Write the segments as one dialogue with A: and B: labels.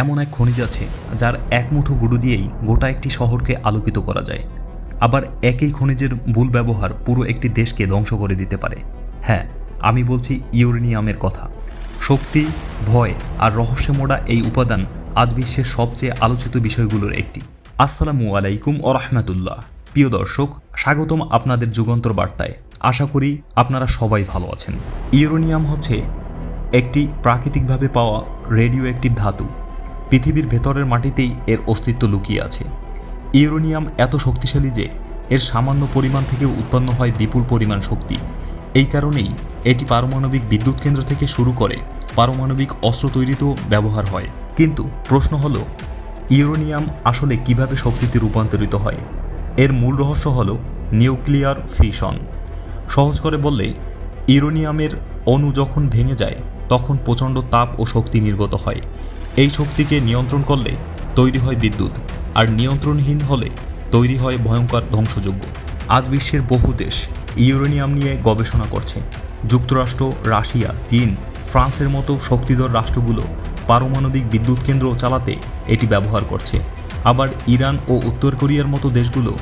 A: এমন এক খনিজ আছে যার এক মুঠো গুঁড়ো দিয়েই গোটা একটি শহরকে আলোকিত করা যায়। আবার একই খনিজের ভুল ব্যবহার পুরো একটি দেশকে ধ্বংস করে দিতে পারে। হ্যাঁ আমি বলছি ইউরেনিয়ামের কথা। শক্তি, ভয় আর রহস্য মোড়া এই উপাদান আজ বিশ্বের সবচেয়ে আলোচিত বিষয়গুলোর একটি। আসসালামু আলাইকুম ও রহমতুল্লাহ। প্রিয় দর্শক, স্বাগতম আপনাদের যুগান্তর বার্তায়। আশা করি আপনারা সবাই ভালো আছেন। ইউরেনিয়াম হচ্ছে একটি প্রাকৃতিকভাবে পাওয়া রেডিও একটি ধাতু। পৃথিবীর ভেতরের মাটিতেই এর অস্তিত্ব লুকিয়ে আছে। ইউরেনিয়াম এত শক্তিশালী যে, এর সামান্য পরিমাণ থেকেও উৎপন্ন হয় বিপুল পরিমাণ শক্তি। এই কারণেই এটি পারমাণবিক বিদ্যুৎ কেন্দ্র থেকে শুরু করে পারমাণবিক অস্ত্র তৈরিতেও ব্যবহার হয়। কিন্তু প্রশ্ন হলো, ইউরেনিয়াম আসলে কীভাবে শক্তিতে রূপান্তরিত হয়? এর মূল রহস্য হলো নিউক্লিয়ার ফিশন সহজ করে বললে, ইউরেনিয়ামের অণু যখন ভেঙে যায়, তখন প্রচণ্ড তাপ ও শক্তি নির্গত হয়। এই শক্তিকে নিয়ন্ত্রণ করলে তৈরি হয় বিদ্যুৎ, আর নিয়ন্ত্রণহীন হলে তৈরি হয় ভয়ঙ্কর ধ্বংসযোগ্য আজ বিশ্বের বহু দেশ ইউরেনিয়াম নিয়ে গবেষণা করছে। যুক্তরাষ্ট্র, রাশিয়া, চীন, ফ্রান্সের মতো শক্তিধর রাষ্ট্রগুলো পারমাণবিক বিদ্যুৎ কেন্দ্র চালাতে এটি ব্যবহার করছে। আবার ইরান ও উত্তর কোরিয়ার মতো দেশগুলো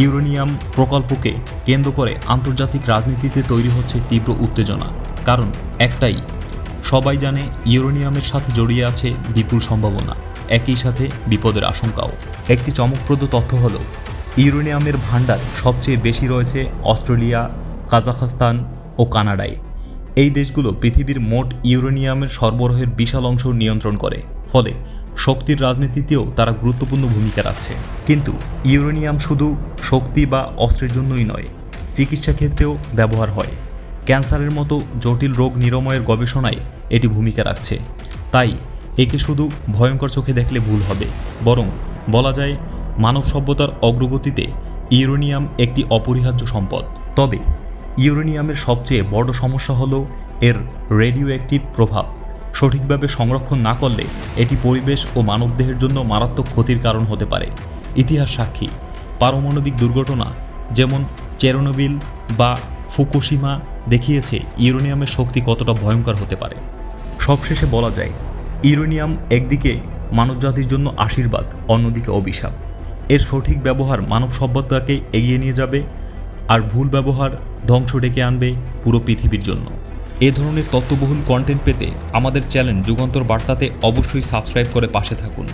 A: ইউরেনিয়াম প্রকল্পকে কেন্দ্র করে আন্তর্জাতিক রাজনীতিতে তৈরি হচ্ছে তীব্র উত্তেজনা। কারণ একটাই সবাই জানে ইউরেনিয়ামের সাথে জড়িয়ে আছে বিপুল সম্ভাবনা, একই সাথে বিপদের আশঙ্কাও। একটি চমকপ্রদ তথ্য হল, ইউরেনিয়ামের ভাণ্ডার সবচেয়ে বেশি রয়েছে অস্ট্রেলিয়া, কাজাখস্তান ও কানাডায়। এই দেশগুলো পৃথিবীর মোট ইউরেনিয়ামের সরবরাহের বিশাল অংশ নিয়ন্ত্রণ করে, ফলে শক্তির রাজনীতিতেও তারা গুরুত্বপূর্ণ ভূমিকা রাখছে। কিন্তু ইউরেনিয়াম শুধু শক্তি বা অস্ত্রের জন্যই নয়, চিকিৎসা ক্ষেত্রেও ব্যবহার হয়। ক্যান্সারের মতো জটিল রোগ নিরাময়ের গবেষণায় এটি ভূমিকা রাখছে। তাই, একে শুধু ভয়ঙ্কর চোখে দেখলে ভুল হবে, বরং বলা যায় মানব সভ্যতার অগ্রগতিতে ইউরেনিয়াম একটি অপরিহার্য সম্পদ। তবে, ইউরেনিয়ামের সবচেয়ে বড় সমস্যা হলো এর রেডিও অ্যাক্টিভ প্রভাব। সঠিকভাবে সংরক্ষণ না করলে এটি পরিবেশ ও মানবদেহের জন্য মারাত্মক ক্ষতির কারণ হতে পারে। ইতিহাস সাক্ষী, পারমাণবিক দুর্ঘটনা যেমন চেরোনোবিল বা ফুকুশিমা দেখিয়েছে ইউরেনিয়ামের শক্তি কতটা ভয়ঙ্কর হতে পারে। সবশেষে বলা যায়, ইউরেনিয়াম একদিকে মানবজাতির জন্য আশীর্বাদ, অন্যদিকে অভিশাপ। এর সঠিক ব্যবহার মানব সভ্যতাকে এগিয়ে নিয়ে যাবে আর ভুল ব্যবহার ধ্বংস ডেকে আনবে পুরো পৃথিবীর জন্য। এ ধরনের তত্ত্ববহুল কন্টেন্ট পেতে আমাদের চ্যানেল যুগান্তর বার্তাতে অবশ্যই সাবস্ক্রাইব করে পাশে থাকুন।